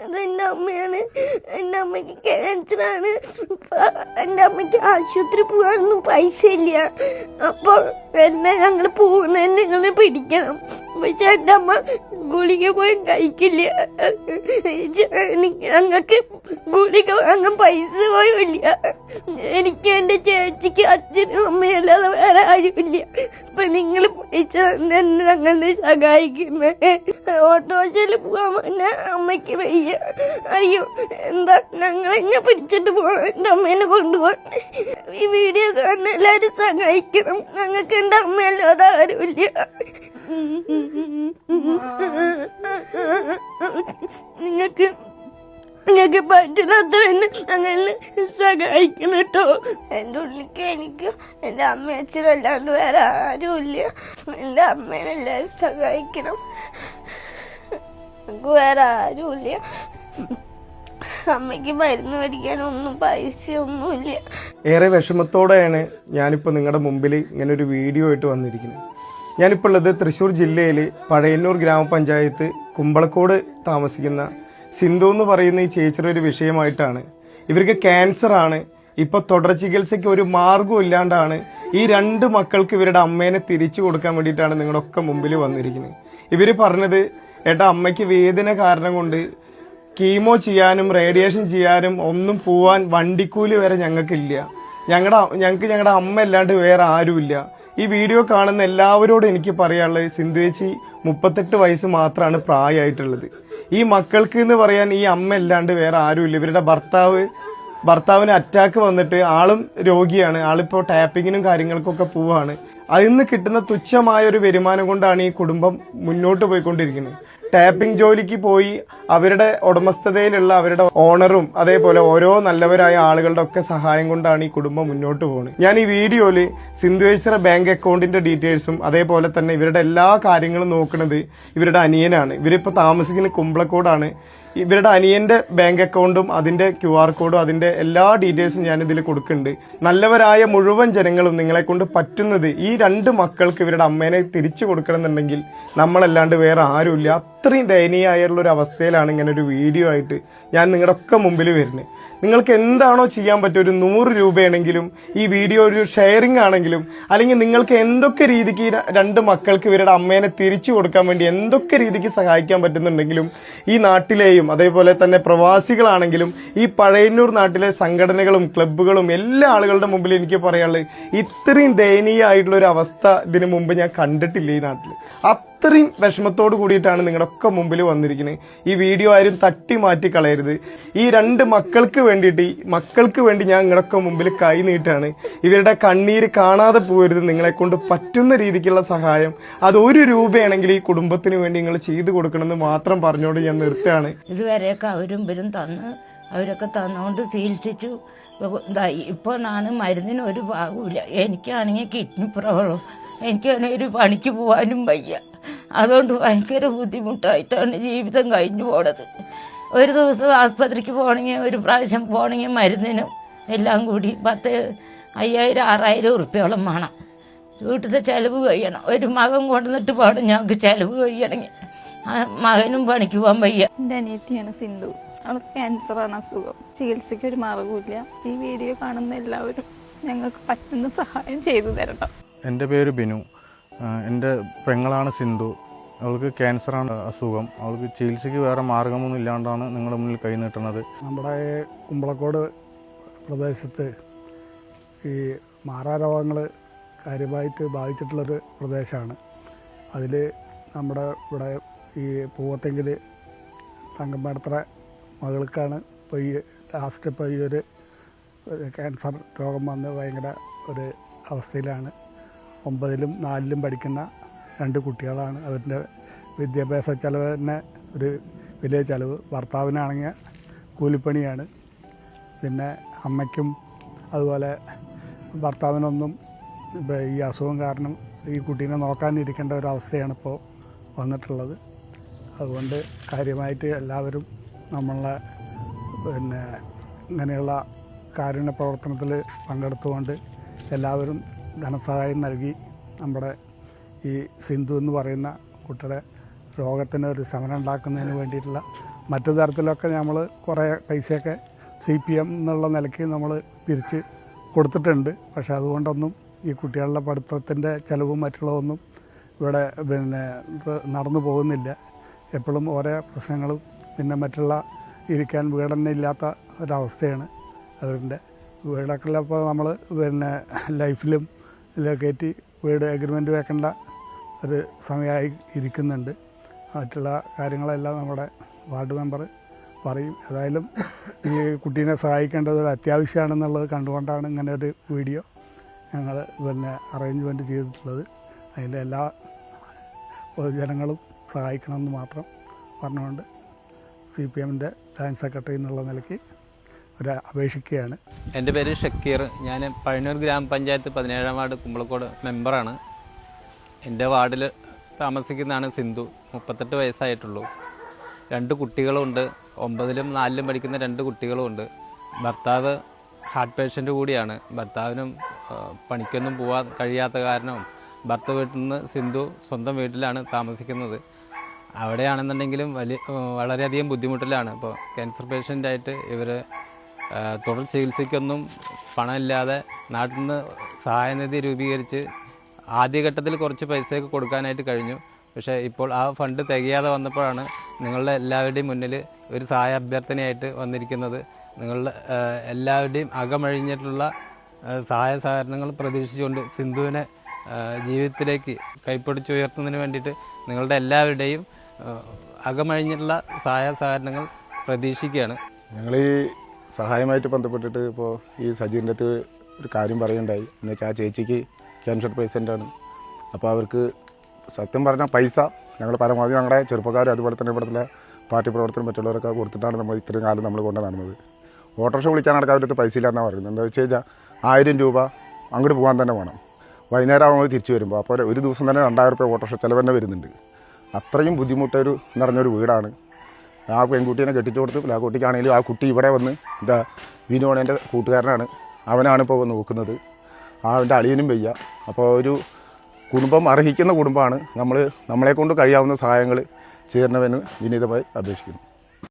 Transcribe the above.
അതെന്റെ അമ്മയാണ്. എന്റെ അമ്മയ്ക്ക് ക്യാൻസറാണ് എന്റെ അമ്മയ്ക്ക് ആശുപത്രി പോകാനൊന്നും പൈസ ഇല്ല. അപ്പോൾ എന്നെ ഞങ്ങൾ പോകുന്നതിന് നിങ്ങൾ പിടിക്കണം. പക്ഷെ എന്റെ അമ്മ ഗുളിക പോയി കഴിക്കില്ല. എനിക്ക് ഞങ്ങൾക്ക് ഗുളിക വാങ്ങാൻ പൈസ പോയില്ല എനിക്ക് എന്റെ ചേച്ചിക്ക് അച്ഛനും അമ്മയല്ലാതെ വേറെ ആരുമില്ല അപ്പം നിങ്ങൾ പൈസ തന്നെ ഞങ്ങളെ സഹായിക്കുന്നത് ഓട്ടോറിക്ഷയിൽ പോകാൻ പറഞ്ഞാൽ അമ്മയ്ക്ക് വയ്യ. അറിയോ എന്താ ഞങ്ങൾ എന്നെ പിടിച്ചിട്ട് പോകണം എന്റെ അമ്മേനെ കൊണ്ടുപോകാൻ ഈ വീഡിയോ കാണാൻ എല്ലാവരും സഹായിക്കണം. ഞങ്ങൾക്ക് എന്റെ അമ്മയല്ലാതെ ആരുമില്ല. നിങ്ങൾക്ക് നിങ്ങൾക്ക് പറ്റുന്നത്ര ഞങ്ങളെ സഹായിക്കണം കേട്ടോ. എന്റെ ഉള്ളിക്ക് എനിക്ക് എന്റെ അമ്മ വേറെ ആരുമില്ല. എന്റെ അമ്മേനെല്ലാവരും സഹായിക്കണം. വേറെ ആരുമില്ല. അമ്മയ്ക്ക് മരുന്ന് മേടിക്കാനൊന്നും പൈസ ഒന്നുമില്ല ഏറെ വിഷമത്തോടെയാണ് ഞാനിപ്പോൾ നിങ്ങളുടെ മുമ്പിൽ ഇങ്ങനെ ഒരു വീഡിയോ ആയിട്ട് വന്നിരിക്കുന്നത്. ഞാനിപ്പോൾ ഉള്ളത് തൃശ്ശൂർ ജില്ലയിൽ പഴയന്നൂർ ഗ്രാമപഞ്ചായത്ത് കുമ്പളക്കോട് താമസിക്കുന്ന സിന്ധു എന്ന് പറയുന്ന ഈ ചേച്ചിയുടെ ഒരു വിഷയമായിട്ടാണ്. ഇവർക്ക് ക്യാൻസർ ആണ്. ഇപ്പോൾ തുടർ ചികിത്സയ്ക്ക് ഒരു മാർഗവും ഇല്ലാണ്ടാണ് ഈ രണ്ട് മക്കൾക്ക് ഇവരുടെ അമ്മേനെ തിരിച്ചു കൊടുക്കാൻ വേണ്ടിയിട്ടാണ് നിങ്ങളുടെ ഒക്കെ മുമ്പിൽ വന്നിരിക്കുന്നത്. ഇവർ പറഞ്ഞത് ഏട്ടാ അമ്മയ്ക്ക് വേദന കാരണം കൊണ്ട് കീമോ ചെയ്യാനും റേഡിയേഷൻ ചെയ്യാനും ഒന്നും പോവാൻ വണ്ടിക്കൂലി വരെ ഞങ്ങൾക്കില്ല. ഞങ്ങളുടെ ഞങ്ങൾക്ക് ഞങ്ങളുടെ അമ്മ അല്ലാണ്ട് വേറെ ആരുമില്ല. ഈ വീഡിയോ കാണുന്ന എല്ലാവരോടും എനിക്ക് പറയാനുള്ളത് സിന്ധു ചേച്ചി മുപ്പത്തെട്ട് വയസ്സ് മാത്രമാണ് പ്രായമായിട്ടുള്ളത് ഈ മക്കൾക്ക് എന്ന് പറയാൻ ഈ അമ്മ അല്ലാണ്ട് വേറെ ആരുമില്ല. ഇവരുടെ ഭർത്താവ് ഭർത്താവിന് അറ്റാക്ക് വന്നിട്ട് ആളും രോഗിയാണ്. ആളിപ്പോൾ ടാപ്പിങ്ങിനും കാര്യങ്ങൾക്കൊക്കെ പോവാണ്. അതിൽ നിന്ന് കിട്ടുന്ന തുച്ഛമായ ഒരു വരുമാനം കൊണ്ടാണ് ഈ കുടുംബം മുന്നോട്ട് പോയിക്കൊണ്ടിരിക്കുന്നത്. ടാപ്പിംഗ് ജോലിക്ക് പോയി അവരുടെ ഉടമസ്ഥതയിലുള്ള അവരുടെ ഓണറും അതേപോലെ ഓരോ നല്ലവരായ ആളുകളുടെ ഒക്കെ സഹായം കൊണ്ടാണ് ഈ കുടുംബം മുന്നോട്ട് പോകുന്നത്. ഞാൻ ഈ വീഡിയോയിൽ സിന്ധുവേശ്വര ബാങ്ക് അക്കൗണ്ടിന്റെ ഡീറ്റെയിൽസും അതേപോലെ തന്നെ ഇവരുടെ എല്ലാ കാര്യങ്ങളും നോക്കുന്നത് ഇവരുടെ അനിയനാണ്. ഇവരിപ്പോൾ താമസിക്കുന്ന കുമ്പളക്കോടാണ്. ഇവരുടെ അനിയന്റെ ബാങ്ക് അക്കൗണ്ടും അതിന്റെ ക്യു ആർ കോഡും അതിന്റെ എല്ലാ ഡീറ്റെയിൽസും ഞാൻ ഇതിൽ കൊടുക്കുന്നുണ്ട്. നല്ലവരായ മുഴുവൻ ജനങ്ങളും നിങ്ങളെ കൊണ്ട് പറ്റുന്നത് ഈ രണ്ട് മക്കൾക്ക് ഇവരുടെ അമ്മേനെ തിരിച്ചു കൊടുക്കണമെന്നുണ്ടെങ്കിൽ നമ്മളല്ലാണ്ട് വേറെ ആരുമില്ല. അത്രയും ദയനീയമായുള്ള ഒരു അവസ്ഥയിലാണ് ഇങ്ങനെ ഒരു വീഡിയോ ആയിട്ട് ഞാൻ നിങ്ങളുടെ ഒക്കെ മുമ്പിൽ വരുന്നത്. നിങ്ങൾക്ക് എന്താണോ ചെയ്യാൻ പറ്റുക ഒരു നൂറ് രൂപയാണെങ്കിലും ഈ വീഡിയോ ഒരു ഷെയറിംഗ് ആണെങ്കിലും അല്ലെങ്കിൽ നിങ്ങൾക്ക് എന്തൊക്കെ രീതിക്ക് രണ്ട് മക്കൾക്ക് ഇവരുടെ അമ്മേനെ തിരിച്ചു കൊടുക്കാൻ വേണ്ടി എന്തൊക്കെ രീതിക്ക് സഹായിക്കാൻ പറ്റുന്നുണ്ടെങ്കിലും ഈ നാട്ടിലെയും അതേപോലെ തന്നെ പ്രവാസികളാണെങ്കിലും ഈ പഴയന്നൂർ നാട്ടിലെ സംഘടനകളും ക്ലബ്ബുകളും എല്ലാ ആളുകളുടെ മുമ്പിൽ എനിക്ക് പറയാനുള്ളത് ഇത്രയും ദയനീയമായിട്ടുള്ള ഒരു അവസ്ഥ ഇതിനു മുമ്പ് ഞാൻ കണ്ടിട്ടില്ല ഈ നാട്ടിൽ അത്രയും വിഷമത്തോട് കൂടിയിട്ടാണ് ഒക്കെ മുമ്പിൽ വന്നിരിക്കുന്നത് ഈ വീഡിയോ ആരും തട്ടി മാറ്റി കളയരുത്. ഈ രണ്ട് മക്കൾക്ക് വേണ്ടിയിട്ട് മക്കൾക്ക് വേണ്ടി ഞാൻ നിങ്ങളൊക്കെ മുമ്പിൽ കൈ നീട്ടാണ്. ഇവരുടെ കണ്ണീര് കാണാതെ പോകരുത്. നിങ്ങളെ കൊണ്ട് പറ്റുന്ന രീതിക്കുള്ള സഹായം. അത് ഒരു രൂപയാണെങ്കിൽ ഈ കുടുംബത്തിന് വേണ്ടി നിങ്ങൾ ചെയ്തു കൊടുക്കണമെന്ന് മാത്രം പറഞ്ഞുകൊണ്ട് ഞാൻ നിർത്തുകയാണ്. ഇതുവരെയൊക്കെ അവരും ഇവരും തന്ന് അവരൊക്കെ തന്നുകൊണ്ട് ചികിത്സിച്ചു. ഇതായി. ഇപ്പോൾ ഞാൻ മരുന്നിന് ഒരു ഭാഗമില്ല എനിക്കാണെങ്കിൽ കിഡ്നി പ്രോബ്ലം. എനിക്കാണെങ്കിൽ ഒരു പണിക്ക് പോകാനും വയ്യ. അതുകൊണ്ട് ഭയങ്കര ബുദ്ധിമുട്ടായിട്ടാണ് ജീവിതം കഴിഞ്ഞു പോണത്. ഒരു ദിവസം ആസ്പത്രിക്ക് പോകണമെങ്കിൽ ഒരു പ്രാവശ്യം പോകണമെങ്കിൽ മരുന്നിനും എല്ലാം കൂടി പത്ത് അയ്യായിരം ആറായിരം ഉറുപ്പ്യോളം വേണം. വീട്ടിലത്തെ ചിലവ് കഴിയണം. ഒരു മകൻ കൊണ്ടുവന്നിട്ട് പാടും ഞങ്ങൾക്ക് ചിലവ് കഴിയണമെങ്കിൽ. ആ മകനും പണിക്ക് പോകാൻ വയ്യ. എന്റെ അനിയത്തിയാണ് സിന്ധു. അവൾക്ക് ക്യാൻസറാണ് അസുഖം. ചികിത്സയ്ക്ക് ഒരു മാർഗമില്ല ഈ വീഡിയോ കാണുന്ന എല്ലാവരും ഞങ്ങൾക്ക് പറ്റുന്ന സഹായം ചെയ്തു തരണം. എന്റെ പേര് ബിനു. എന്റെ പെങ്ങളാണ് സിന്ധു. അവൾക്ക് ക്യാൻസറാണ് അസുഖം. അവൾക്ക് ചികിത്സയ്ക്ക് വേറെ മാർഗമൊന്നും ഇല്ലാണ്ടാണ് നിങ്ങളുടെ മുന്നിൽ കൈ നീട്ടുന്നത്. നമ്മുടെ കുമ്പളക്കോട് പ്രദേശത്ത് ഈ മാറാരോഗങ്ങൾ കാര്യമായിട്ട് ബാധിച്ചിട്ടുള്ളൊരു പ്രദേശമാണ്. അതിൽ നമ്മുടെ ഇവിടെ ഈ പൂവത്തെങ്കിൽ തങ്കമ്മേടത്ര മകൾക്കാണ് ഇപ്പോൾ ഈ ലാസ്റ്റ് ഇപ്പോൾ ഈ ഒരു ക്യാൻസർ രോഗം വന്ന് ഭയങ്കര ഒരു അവസ്ഥയിലാണ്. ഒമ്പതിലും നാലിലും പഠിക്കുന്ന രണ്ട് കുട്ടികളാണ്. അവരുടെ വിദ്യാഭ്യാസ ചെലവ് തന്നെ ഒരു വലിയ ചിലവ്. ഭർത്താവിനാണെങ്കിൽ കൂലിപ്പണിയാണ്. പിന്നെ അമ്മയ്ക്കും അതുപോലെ ഭർത്താവിനൊന്നും ഈ അസുഖം കാരണം ഈ കുട്ടീനെ നോക്കാനിരിക്കേണ്ട ഒരു അവസ്ഥയാണ് ഇപ്പോൾ വന്നിട്ടുള്ളത്. അതുകൊണ്ട് കാര്യമായിട്ട് എല്ലാവരും നമ്മളെ പിന്നെ ഇങ്ങനെയുള്ള കാരുണ്യ പ്രവർത്തനത്തിൽ പങ്കെടുത്തുകൊണ്ട് എല്ലാവരും ധനസഹായം നൽകി നമ്മുടെ ഈ സിന്ധു എന്ന് പറയുന്ന കുട്ടിയുടെ രോഗത്തിന് ഒരു ശമനം ഉണ്ടാക്കുന്നതിന് വേണ്ടിയിട്ടുള്ള മറ്റു തരത്തിലൊക്കെ നമ്മൾ കുറേ പൈസയൊക്കെ സി പി എം എന്നുള്ള നിലയ്ക്ക് നമ്മൾ പിരിച്ച് കൊടുത്തിട്ടുണ്ട്. പക്ഷേ അതുകൊണ്ടൊന്നും ഈ കുട്ടികളുടെ പഠിത്തത്തിന്റെ ചിലവും മറ്റുള്ളതൊന്നും ഇവിടെ പിന്നെ നടന്നു പോകുന്നില്ല. എപ്പോഴും ഓരോ പ്രശ്നങ്ങളും പിന്നെ മറ്റുള്ള ഇരിക്കാൻ വീടന്നെ ഇല്ലാത്ത ഒരവസ്ഥയാണ് അതിന്റെ വീടൊക്കെ ഉള്ളപ്പോൾ നമ്മൾ പിന്നെ ലൈഫിലും കയറ്റി വീട് എഗ്രിമെന്റ് വെക്കേണ്ട. ഒരു സമയമായി ഇരിക്കുന്നുണ്ട്. മറ്റുള്ള കാര്യങ്ങളെല്ലാം നമ്മുടെ വാർഡ് മെമ്പർ പറയും. ഏതായാലും ഈ കുട്ടീനെ സഹായിക്കേണ്ടത് ഒരു അത്യാവശ്യമാണെന്നുള്ളത് കണ്ടുകൊണ്ടാണ് ഇങ്ങനെ ഒരു വീഡിയോ ഞങ്ങൾ പിന്നെ അറേഞ്ച്മെന്റ് ചെയ്തിട്ടുള്ളത്. അതിന്റെ എല്ലാ പൊതുജനങ്ങളും സഹായിക്കണമെന്ന് മാത്രം പറഞ്ഞുകൊണ്ട് സി പി എമ്മിന്റെ ജോയിന്റ് സെക്രട്ടറി എന്നുള്ള നിലയ്ക്ക് ഒരു അപേക്ഷിക്കുകയാണ് എന്റെ പേര് ഷക്കീർ. ഞാൻ പഴനൂർ ഗ്രാമപഞ്ചായത്ത് പതിനേഴാം വാർഡ് കുമ്പളക്കോട് മെമ്പറാണ്. എന്റെ വാർഡിൽ താമസിക്കുന്നതാണ് സിന്ധു. മുപ്പത്തെട്ട് വയസ്സായിട്ടുള്ളൂ. രണ്ട് കുട്ടികളുണ്ട്. ഒമ്പതിലും നാലിലും പഠിക്കുന്ന രണ്ട് കുട്ടികളുമുണ്ട്. ഭർത്താവ് ഹാർട്ട് പേഷ്യന്റ് കൂടിയാണ്. ഭർത്താവിനും പണിക്കൊന്നും പോകാൻ കഴിയാത്ത കാരണം ഭർത്ത വീട്ടിൽ നിന്ന് സിന്ധു സ്വന്തം വീട്ടിലാണ് താമസിക്കുന്നത്. അവിടെയാണെന്നുണ്ടെങ്കിലും വലിയ വളരെയധികം ബുദ്ധിമുട്ടിലാണ്. ഇപ്പോൾ ക്യാൻസർ പേഷ്യന്റായിട്ട് ഇവർ തുടർ ചികിത്സയ്ക്കൊന്നും പണമില്ലാതെ നാട്ടിൽ നിന്ന് സഹായനിധി രൂപീകരിച്ച് ആദ്യഘട്ടത്തിൽ കുറച്ച് പൈസയൊക്കെ കൊടുക്കാനായിട്ട് കഴിഞ്ഞു. പക്ഷേ ഇപ്പോൾ ആ ഫണ്ട് തികയാതെ വന്നപ്പോഴാണ് നിങ്ങളുടെ എല്ലാവരുടെയും മുന്നിൽ ഒരു സഹായ അഭ്യർത്ഥനയായിട്ട് വന്നിരിക്കുന്നത്. നിങ്ങളുടെ എല്ലാവരുടെയും അകമഴിഞ്ഞിട്ടുള്ള സഹായ സഹകരണങ്ങൾ പ്രതീക്ഷിച്ചുകൊണ്ട് സിന്ധുവിനെ ജീവിതത്തിലേക്ക് കൈപ്പിടിച്ചുയർത്തുന്നതിന് വേണ്ടിയിട്ട് നിങ്ങളുടെ എല്ലാവരുടെയും അകമഴിഞ്ഞിട്ടുള്ള സഹായ സഹകരണങ്ങൾ പ്രതീക്ഷിക്കുകയാണ്. ഞങ്ങൾ ഈ സഹായമായിട്ട് ബന്ധപ്പെട്ടിട്ട് ഇപ്പോൾ ഈ സജീവിന്റെ അടുത്ത് ഒരു കാര്യം പറയുണ്ടായി എന്ന് വെച്ചാൽ ആ ചേച്ചിക്ക് ക്യാൻസർ പേഷ്യന്റാണ് അപ്പോൾ അവർക്ക് സത്യം പറഞ്ഞാൽ പൈസ ഞങ്ങൾ പരമാവധി ഞങ്ങളുടെ ചെറുപ്പക്കാർ അതുപോലെ തന്നെ ഇവിടുത്തെ പാർട്ടി പ്രവർത്തനം മറ്റുള്ളവരൊക്കെ കൊടുത്തിട്ടാണ് നമ്മൾ ഇത്രയും കാലം നമ്മൾ കൊണ്ട് നടന്നത്. ഓട്ടോറിക്ഷ വിളിക്കാൻ നടക്കാൻ അവരുടെ അടുത്ത് പൈസ ഇല്ലാന്നാണ് പറയുന്നത്. എന്താ വെച്ച് കഴിഞ്ഞാൽ ആയിരം രൂപ അങ്ങോട്ട് പോകാൻ തന്നെ വേണം. വൈകുന്നേരം ആകുമ്പോൾ തിരിച്ചു വരുമ്പോൾ അപ്പോൾ ഒരു ദിവസം തന്നെ രണ്ടായിരം രൂപ ഓട്ടോറിക്ഷ ചിലവ് തന്നെ വരുന്നുണ്ട്. അത്രയും ബുദ്ധിമുട്ടൊരു നിറഞ്ഞൊരു വീടാണ്. ആ പെൺകുട്ടീനെ കെട്ടിച്ചു കൊടുത്ത്. ആ കുട്ടിക്കാണെങ്കിലും ആ കുട്ടി ഇവിടെ വന്ന് എന്താ വിനോണ് എന്റെ കൂട്ടുകാരനാണ്. അവനാണ് ഇപ്പോൾ നോക്കുന്നത്. ആ അവന്റെ അളിയനും വയ്യ. അപ്പോൾ ഒരു കുടുംബം അർഹിക്കുന്ന കുടുംബമാണ് നമ്മൾ നമ്മളെ കൊണ്ട് കഴിയാവുന്ന സഹായങ്ങൾ ചേരണമെന്ന് വിനീതമായി അപേക്ഷിക്കുന്നു.